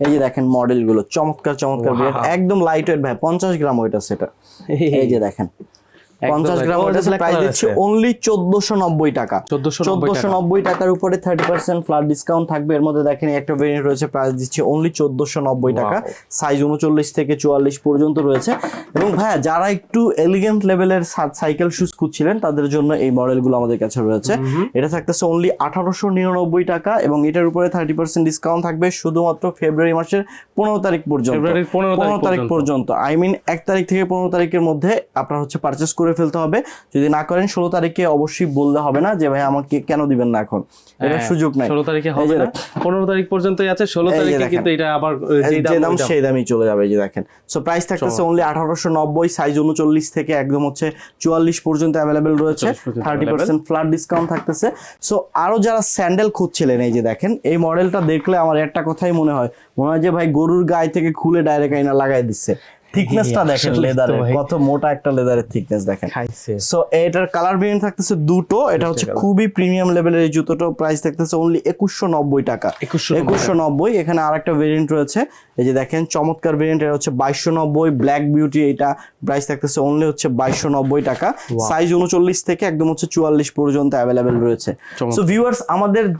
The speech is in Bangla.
এই যে দেখেন মডেলগুলো চমৎকার চমৎকার ব্রেড একদম লাইট ওয়েট ভাই পঞ্চাশ গ্রাম ওয়েট আছে এটা এই যে দেখেন পঞ্চাশ গ্রাম ওয়েট আছে প্রাইস দিচ্ছে অনলি চোদ্দশো নব্বই টাকা। 1490 চোদ্দশো নব্বই টাকার উপরে থার্টি পার্সেন্ট ফ্ল্যাট ডিসকাউন্ট থাকবে। এর মধ্যে দেখেন একটা ভেরিয়েন্ট রয়েছে প্রাইস দিচ্ছে অনলি চোদ্দশো নব্বই টাকা। সাইজ উনচল্লিশ থেকে চুয়াল্লিশ পর্যন্ত রয়েছে। এবং ভাইয়া যারা একটু এলিগেন্ট লেভেলের সাইকেল শুজ খুঁজছিলেন তাদের জন্য এই মডেলগুলো আমাদের কাছে রয়েছে। এটা থাকতেছে অনলি আঠারোশো নিরানব্বই টাকা এবং এটার উপরে থার্টি পার্সেন্ট ডিসকাউন্ট থাকবে শুধুমাত্র ফেব্রুয়ারি মাসের পনেরো তারিখ পর্যন্ত। পনেরো 15 তারিখ পর্যন্ত। আই মিন এক তারিখ থেকে পনেরো তারিখের মধ্যে আপনার হচ্ছে পারচেস করে ফেলতে হবে। যদি না করেন ষোলো তারিখে অবশ্যই বললে হবে না যে ভাই আমাকে কেন দিবেন না এখন? এটা সুযোগ নাই। ষোলো তারিখে হবে না। পনেরো তারিখ পর্যন্তই আছে ষোলো তারিখে কিন্তু এটা আবার যে দাম। সেই দামই চলে যাবে যে দেখেন। সো প্রাইস থাকতেছে অনলি আঠারোশো নব্বই সাইজ উনচল্লিশ থেকে একদম হচ্ছে চুয়াল্লিশ পর্যন্ত অ্যাভেলেবেল রয়েছে। থার্টি পার্সেন্ট ফ্ল্যাট ডিসকাউন্ট থাকতেছে। সো আরও যারা স্যান্ডেল খুঁজছিলেন এই যে দেখেন এই মডেলটা দেখলে আমার একটা কথাই মনে হয়। মনে হয় যে ভাই গরুর গায়ে থেকে খুলে ডাইরেক্ট আইনা লাগাই দিচ্ছে। থিকনেসটা দেখেন লেদারের কত মোটা একটা লেদারের থিকনেস দেখেন। সো এটার কালার ভেরিয়েন্ট থাকতেছে দুটো। এটা হচ্ছে খুবই প্রিমিয়াম লেভেলের এই জুতোটার প্রাইস থাকতেছে অনলি একুশশো নব্বই টাকা। 2190 একুশশো নব্বই এখানে আর একটা ভেরিয়েন্ট রয়েছে। এই যে দেখেন চমৎকার ভেরিয়েন্ট এটা হচ্ছে বাইশশো নব্বই ব্ল্যাক বিউটি এটা প্রাইস থাকতেছে অনলি হচ্ছে বাইশশো নব্বই টাকা। সাইজ উনচল্লিশ থেকে একদম হচ্ছে চুয়াল্লিশ পর্যন্ত অ্যাভেলেবেল রয়েছে। সো ভিউয়ার্স আমাদের